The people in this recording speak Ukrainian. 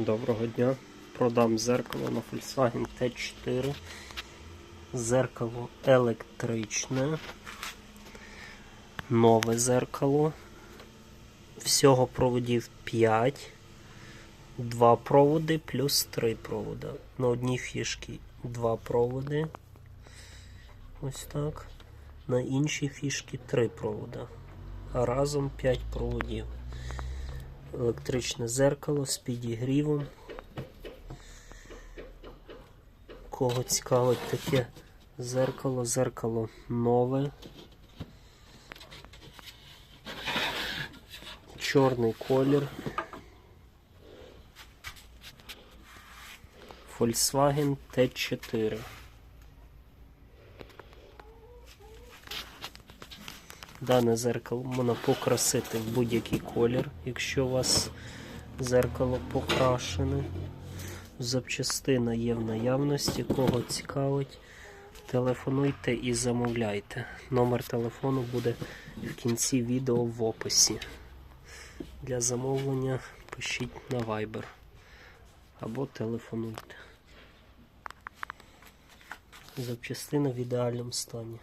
Доброго дня. Продам зеркало на Volkswagen T4. Зеркало електричне. Нове зеркало. Всього проводів 5. Два проводи плюс 3 провода. На одній фішці два проводи. Ось так. На іншій фішці 3 провода. А разом 5 проводів електричне зеркало з підігрівом. Кого цікавить таке зеркало, зеркало нове. Чорний колір. Volkswagen T4. Дане зеркало можна покрасити в будь-який колір, якщо у вас зеркало покрашене. Запчастина є в наявності, кого цікавить. Телефонуйте і замовляйте. Номер телефону буде в кінці відео в описі. Для замовлення пишіть на Viber або телефонуйте. Запчастина в ідеальному стані.